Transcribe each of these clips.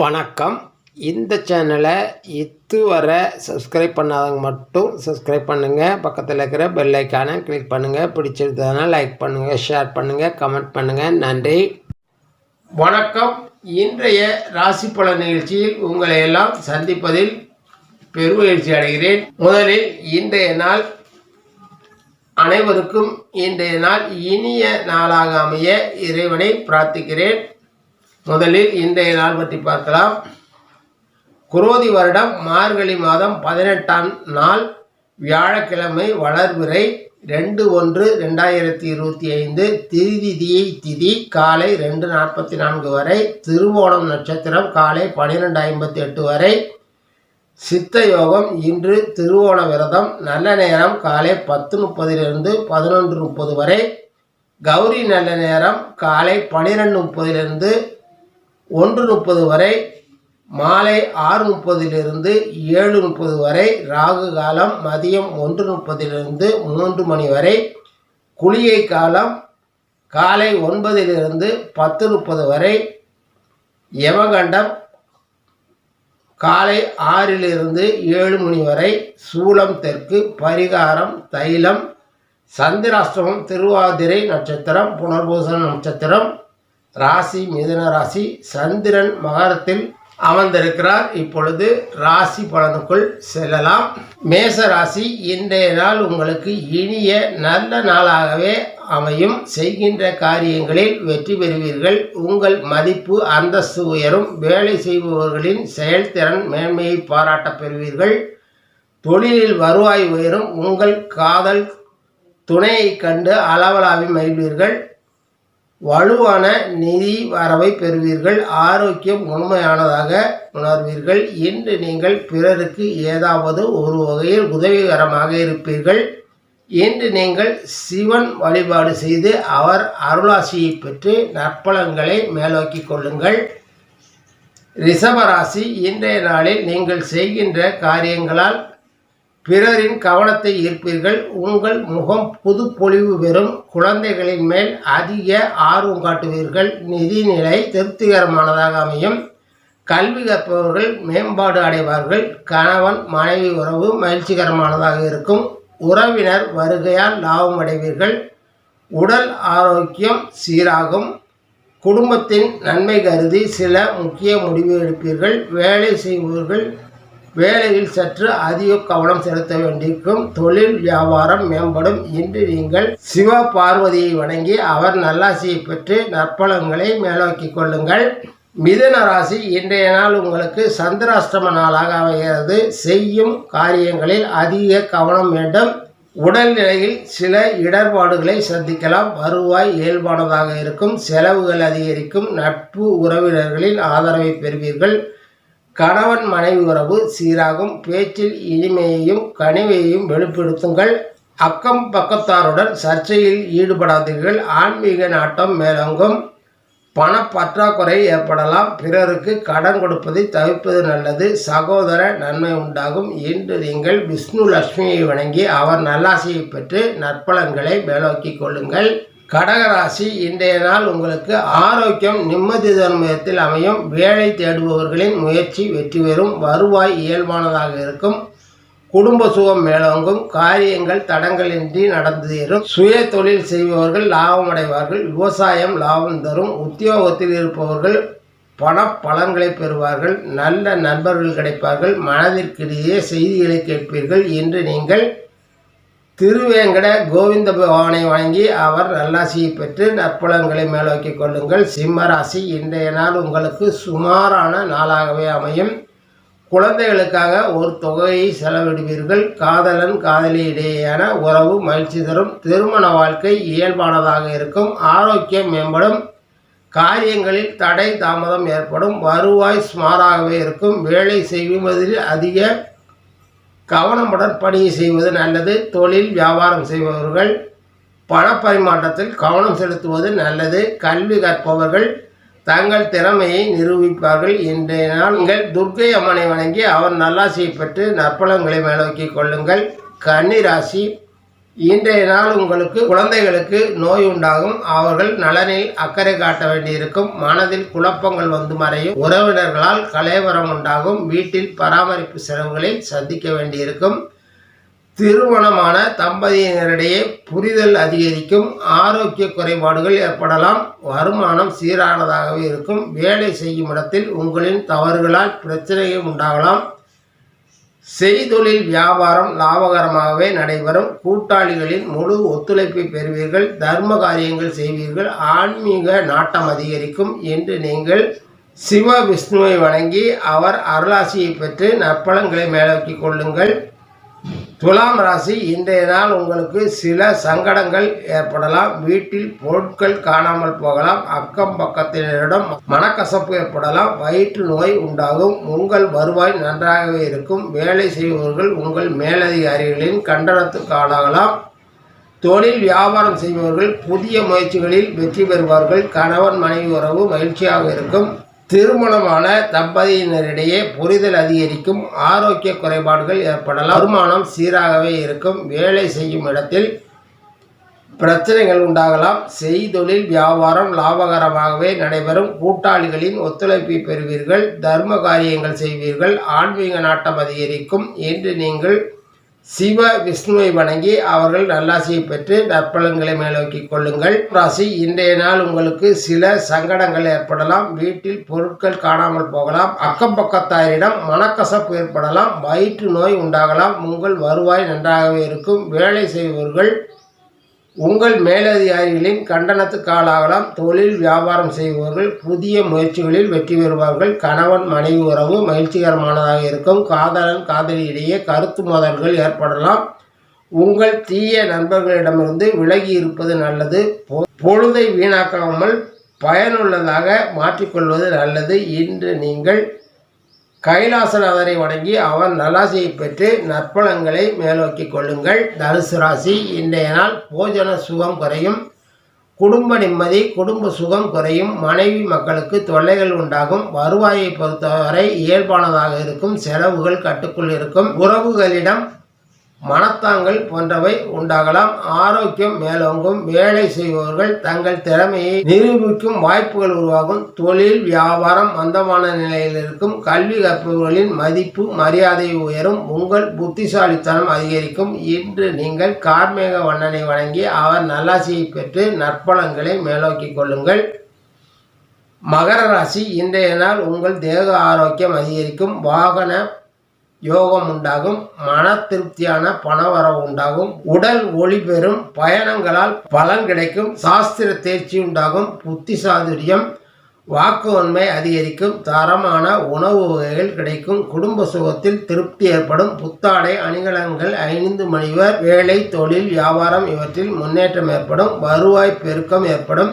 வணக்கம். இந்த சேனலை இதுவரை சப்ஸ்கிரைப் பண்ணாதவங்க மட்டும் சப்ஸ்கிரைப் பண்ணுங்கள் பக்கத்தில் இருக்கிற பெல் ஐக்கானை கிளிக் பண்ணுங்கள் பிடிச்சிருந்ததுனா லைக் பண்ணுங்கள் ஷேர் பண்ணுங்கள் கமெண்ட் பண்ணுங்கள் நன்றி. வணக்கம். இன்றைய ராசி பல நிகழ்ச்சியில் உங்களை எல்லாம் சந்திப்பதில் பெருமகிழ்ச்சி அடைகிறேன். முதலில் இன்றைய நாள் அனைவருக்கும் இன்றைய நாள் இனிய நாளாக அமைய இறைவனை பிரார்த்திக்கிறேன். முதலில் இன்றைய நாள் பற்றி பார்க்கலாம். குரோதி வருடம் மார்கழி மாதம் பதினெட்டாம் நாள் வியாழக்கிழமை வளர்பிறை ரெண்டு ஒன்று ரெண்டாயிரத்தி இருபத்தி ஐந்து திருதிதியை திதி காலை ரெண்டு நாற்பத்தி நான்கு வரை திருவோணம் நட்சத்திரம் காலை பன்னிரெண்டு ஐம்பத்தி எட்டு வரை சித்த யோகம் இன்று திருவோண விரதம் நல்ல நேரம் காலை பத்து முப்பதிலிருந்து பதினொன்று முப்பது வரை கௌரி நல்ல நேரம் காலை பனிரெண்டு முப்பதிலிருந்து ஒன்று முப்பது வரை மாலை ஆறு முப்பதிலிருந்து ஏழு முப்பது வரை ராகு காலம் மதியம் ஒன்று முப்பதிலிருந்து மூன்று மணி வரை குளிகை காலம் காலை ஒன்பதிலிருந்து பத்து முப்பது வரை யமகண்டம் காலை ஆறிலிருந்து ஏழு மணி வரை சூலம் தெற்கு பரிகாரம் தைலம் சந்திராஷ்டிரமம் திருவாதிரை நட்சத்திரம் புனர்பூசன நட்சத்திரம் ராசி மிதுன ராசி சந்திரன் மகரத்தில் அமர்ந்திருக்கிறார். இப்பொழுது ராசி பலனுக்குள் செல்லலாம். மேச ராசி இன்றைய நாள் உங்களுக்கு இனிய நல்ல நாளாகவே அமையும். செய்கின்ற காரியங்களில் வெற்றி பெறுவீர்கள். உங்கள் மதிப்பு அந்தஸ்து உயரும். வேலை செய்பவர்களின் செயல்திறன் மேன்மையை பாராட்டப் பெறுவீர்கள். தொழிலில் வருவாய் உயரும். உங்கள் காதல் துணையைக் கண்டு அளவலாவி மகிழ்வீர்கள். வலுவான நிதி வரவை பெறுவீர்கள். ஆரோக்கியம் உண்மையானதாக உணர்வீர்கள். இன்று நீங்கள் பிறருக்கு ஏதாவது ஒரு வகையில் உதவிகரமாக இருப்பீர்கள். இன்று நீங்கள் சிவன் வழிபாடு செய்து அவர் அருளாசியை பெற்று நற்பலன்களை மேலோக்கிக் கொள்ளுங்கள். ரிஷபராசி இன்றைய நாளில் நீங்கள் செய்கின்ற காரியங்களால் பிறரின் கவனத்தை ஈர்ப்பீர்கள். உங்கள் முகம் புது பொலிவு பெறும். குழந்தைகளின் மேல் அதிக ஆர்வம் காட்டுவீர்கள். நிதிநிலை திருப்திகரமானதாக அமையும். கல்வி கற்பவர்கள் மேம்பாடு அடைவார்கள். கணவன் மனைவி உறவு மகிழ்ச்சிகரமானதாக இருக்கும். உறவினர் வருகையால் லாபம் அடைவீர்கள். உடல் ஆரோக்கியம் சீராகும். குடும்பத்தின் நன்மை கருதி சில முக்கிய முடிவு எடுப்பீர்கள். வேலை செய்பவர்கள் வேலையில் சற்று அதிக கவனம் செலுத்த வேண்டியிருக்கும். தொழில் வியாபாரம் மேம்படும் இன்று நீங்கள் சிவ பார்வதியை வணங்கி அவர் நல்லாசியை பெற்று நற்பலன்களை மேலோக்கிக் கொள்ளுங்கள். மிதுன ராசி இன்றைய நாள் உங்களுக்கு சந்திராஷ்டம நாளாக அமைகிறது. செய்யும் காரியங்களில் அதிக கவனம் வேண்டும். உடல்நிலையில் சில இடர்பாடுகளை சந்திக்கலாம். வருவாய் இயல்பானதாக இருக்கும். செலவுகள் அதிகரிக்கும். நட்பு உறவினர்களின் ஆதரவை பெறுவீர்கள். கணவன் மனைவி உறவு சீராகும். பேச்சில் இனிமையையும் கனிவையும் வெளிப்படுத்துங்கள். அக்கம் பக்கத்தாருடன் சர்ச்சையில் ஈடுபடாதீர்கள். ஆன்மீக நாட்டம் மேலோங்கும். பணப்பற்றாக்குறை ஏற்படலாம். பிறருக்கு கடன் கொடுப்பதை தவிர்ப்பது நல்லது. சகோதர நன்மை உண்டாகும். இன்று நீங்கள் விஷ்ணு லட்சுமியை வணங்கி அவர் நல்லாசையை பெற்று நற்பலன்களை மேலோக்கிக் கொள்ளுங்கள். கடகராசி இன்றைய நாள் உங்களுக்கு ஆரோக்கியம் நிம்மதி தர்மத்தில் அமையும். வேலை தேடுபவர்களின் முயற்சி வெற்றி பெறும். வருவாய் இயல்பானதாக இருக்கும். குடும்ப சுகம் மேலோங்கும். காரியங்கள் தடங்களின்றி நடந்ததும் சுய தொழில் செய்பவர்கள் லாபம் அடைவார்கள். விவசாயம் லாபம் தரும். உத்தியோகத்தில் இருப்பவர்கள் பண பலன்களை பெறுவார்கள். நல்ல நண்பர்கள் கிடைப்பார்கள். மனதிற்கிடையே செய்திகளை கேட்பீர்கள் என்று நீங்கள் திருவேங்கட கோவிந்த பகவானை வணங்கி அவர் நல்லாசியை பெற்று நற்புலங்களை மேலோக்கிக் கொள்ளுங்கள். சிம்மராசி இன்றைய நாள் உங்களுக்கு சுமாரான நாளாகவே அமையும். குழந்தைகளுக்காக ஒரு தொகையை செலவிடுவீர்கள். காதலன் காதலி இடையேயான உறவு மகிழ்ச்சி தரும். திருமண வாழ்க்கை இயல்பானதாக இருக்கும். ஆரோக்கியம் மேம்படும். காரியங்களில் தடை தாமதம் ஏற்படும். வருவாய் சுமாராகவே இருக்கும். வேலை செய்வதில் அதிக கவனமுடன் பணியை செய்வது நல்லது. தொழில் வியாபாரம் செய்பவர்கள் பணப்பரிமாற்றத்தில் கவனம் செலுத்துவது நல்லது. கல்வி கற்பவர்கள் தங்கள் திறமையை நிரூபிப்பார்கள். இன்றைய நீங்கள் துர்க்கை அம்மனை வணங்கி அவர் நல்லாசியை பெற்று நற்பலங்களை மேலோக்கிக் கொள்ளுங்கள். கன்னிராசி இன்றைய நாள் உங்களுக்கு குழந்தைகளுக்கு நோய் உண்டாகும். அவர்கள் நலனில் அக்கறை காட்ட வேண்டியிருக்கும். மனதில் குழப்பங்கள் வந்து மறையும். உறவினர்களால் கலைவரம் உண்டாகும். வீட்டில் பராமரிப்பு செலவுகளை சந்திக்க வேண்டியிருக்கும். திருமணமான தம்பதியினரிடையே புரிதல் அதிகரிக்கும். ஆரோக்கிய குறைபாடுகள் ஏற்படலாம். வருமானம் சீரானதாகவே இருக்கும். வேலை செய்யும் இடத்தில் உங்களின் தவறுகளால் பிரச்சனையும் உண்டாகலாம். செய்தொழில் வியாபாரம் லாபகரமாகவே நடைபெறும். கூட்டாளிகளின் முழு ஒத்துழைப்பை பெறுவீர்கள். தர்ம காரியங்கள் செய்வீர்கள். ஆன்மீக நாட்டம் அதிகரிக்கும் என்று நீங்கள் சிவ விஷ்ணுவை வணங்கி அவர் அருளாசியை பெற்று நற்பலங்களை மேலோக்கிக் கொள்ளுங்கள். துலாம் ராசி இன்றைய நாள் உங்களுக்கு சில சங்கடங்கள் ஏற்படலாம். வீட்டில் பொருட்கள் காணாமல் போகலாம். அக்கம் பக்கத்தினரிடம் மனக்கசப்பு ஏற்படலாம். வயிற்று நோய் உண்டாகும். உங்கள் வருவாய் நன்றாகவே இருக்கும். வேலை செய்பவர்கள் உங்கள் மேலதிகாரிகளின் கண்டனத்துக்கு ஆளாகலாம். தொழில் வியாபாரம் செய்பவர்கள் புதிய முயற்சிகளில் வெற்றி பெறுவார்கள். கணவன் மனைவி உறவு மகிழ்ச்சியாக இருக்கும். திருமணமான தம்பதியினரிடையே புரிதல் அதிகரிக்கும் ஆரோக்கிய குறைபாடுகள் ஏற்படலாம். வருமானம் சீராகவே இருக்கும். வேலை செய்யும் இடத்தில் பிரச்சனைகள் உண்டாகலாம். செய்தொழில் வியாபாரம் லாபகரமாகவே நடைபெறும். கூட்டாளிகளின் ஒத்துழைப்பை பெறுவீர்கள். தர்ம காரியங்கள் செய்வீர்கள். ஆன்மீக நாட்டம் அதிகரிக்கும். என்று நீங்கள் சிவ விஷ்ணுவை வணங்கி அவர்கள் நல்லாசியை பெற்று நற்பலன்களை மேலோக்கி கொள்ளுங்கள். ராசி இன்றைய நாள் உங்களுக்கு சில சங்கடங்கள் ஏற்படலாம். வீட்டில் பொருட்கள் காணாமல் போகலாம். அக்கம் பக்கத்தாரிடம் மனக்கசப்பு ஏற்படலாம். வயிற்று நோய் உண்டாகலாம். உங்கள் வருவாய் நன்றாகவே இருக்கும். வேலை செய்பவர்கள் உங்கள் மேலதிகாரிகளின் கண்டனத்துக்கு ஆளாகலாம். தொழில் வியாபாரம் செய்பவர்கள் புதிய முயற்சிகளில் வெற்றி பெறுவார்கள். கணவன் மனைவி உறவு மகிழ்ச்சிகரமானதாக இருக்கும். காதலன் காதலியிடையே கருத்து மோதல்கள் ஏற்படலாம். உங்கள் தீய நண்பர்களிடமிருந்து விலகி இருப்பது நல்லது. பொ- பொழுதை வீணாக்காமல் பயனுள்ளதாக மாற்றிக்கொள்வது நல்லது. இன்று நீங்கள் கைலாசநாதனை வணங்கி அவர் நலாசியை பெற்று நற்பலங்களை மேலோக்கிக் கொள்ளுங்கள். தனுசு ராசி இன்றைய நாள் போஜன சுகம் குறையும். குடும்ப நிம்மதி குடும்ப சுகம் குறையும். மனைவி மக்களுக்கு தொல்லைகள் உண்டாகும். வருவாயை பொறுத்தவரை இயல்பானதாக இருக்கும். செலவுகள் கட்டுக்குள் இருக்கும். உறவுகளிடம் மனத்தாங்கள் போன்றவை உண்டாகலாம். ஆரோக்கியம் மேலோங்கும். வேலை செய்பவர்கள் தங்கள் திறமையை நிரூபிக்கும் வாய்ப்புகள் உருவாகும். தொழில் வியாபாரம் மந்தமான நிலையில் இருக்கும். கல்வி கற்பவர்களின் மதிப்பு மரியாதை உயரும். உங்கள் புத்திசாலித்தனம் அதிகரிக்கும். இன்று நீங்கள் கார்மேக வண்ணனை வணங்கி அவர் நல்லாசியை பெற்று நற்பலன்களை மேலோக்கிக் கொள்ளுங்கள். மகர ராசி இன்றைய நாள் உங்கள் தேக ஆரோக்கியம் அதிகரிக்கும். வாகன யோகம் உண்டாகும் மன திருப்தியான பணவரவு உண்டாகும் உடல் ஒளி பெறும் பயணங்களால் பலன் கிடைக்கும் சாஸ்திர தேர்ச்சி உண்டாகும் புத்தி சாதுரியம் வாக்கு உண்மை அதிகரிக்கும் தரமான உணவு வகைகள் கிடைக்கும் குடும்ப சுகத்தில் திருப்தி ஏற்படும் புத்தாடை அணிகலன்கள் ஐந்து மணிவர் வேலை தொழில் வியாபாரம் இவற்றில் முன்னேற்றம் ஏற்படும் வருவாய் பெருக்கம் ஏற்படும்.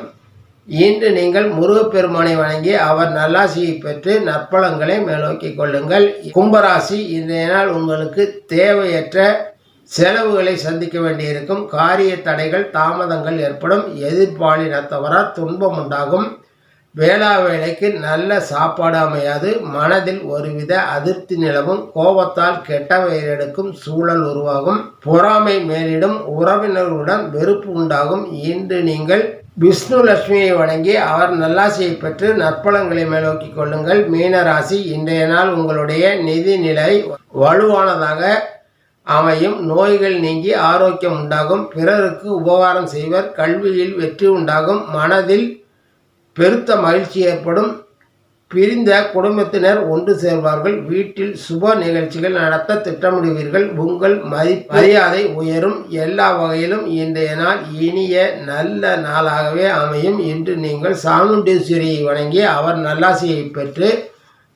இன்று நீங்கள் முருகப்பெருமானை வணங்கி அவர் நல்லாசியை பெற்று நற்பலங்களை மேலோக்கி கொள்ளுங்கள். கும்பராசி இன்றைய நாள் உங்களுக்கு தேவையற்ற செலவுகளை சந்திக்க வேண்டியிருக்கும். காரிய தடைகள் தாமதங்கள் ஏற்படும். எதிர்பாலினத்தவரால் துன்பம் உண்டாகும். வேளா வேலைக்கு நல்ல சாப்பாடு அமையாது. மனதில் ஒருவித அதிருப்தி நிலவும். கோபத்தால் கெட்ட பெயரெடுக்கும் சூழல் உருவாகும். பொறாமை மேலிடும். உறவினர்களுடன் வெறுப்பு உண்டாகும். இன்று நீங்கள் விஷ்ணு லட்சுமியை வணங்கி அவர் நல்லாசியை பெற்று நற்பலங்களை மேலோக்கிக் கொள்ளுங்கள். மீனராசி இன்றைய நாள் உங்களுடைய நிதி நிலை வலுவானதாக அமையும். நோய்கள் நீங்கி ஆரோக்கியம் உண்டாகும். பிறருக்கு உபகாரம் செய்வர். கல்வியில் வெற்றி உண்டாகும். மனதில் பெருத்த மகிழ்ச்சி ஏற்படும். பிரிந்த குடும்பத்தினர் ஒன்று சேர்வார்கள். வீட்டில் சுப நிகழ்ச்சிகள் நடத்த திட்டமிடுவீர்கள். உங்கள் மரியாதை உயரும். எல்லா வகையிலும் இன்றைய நாள் இனிய நல்ல நாளாகவே அமையும் இன்று நீங்கள் சாமுண்டீஸ்வரியை வணங்கி அவர் நல்லாசியை பெற்று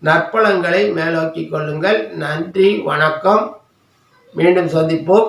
நற்பலங்களை மேலோக்கிக் கொள்ளுங்கள். நன்றி வணக்கம். மீண்டும் சந்திப்போம்.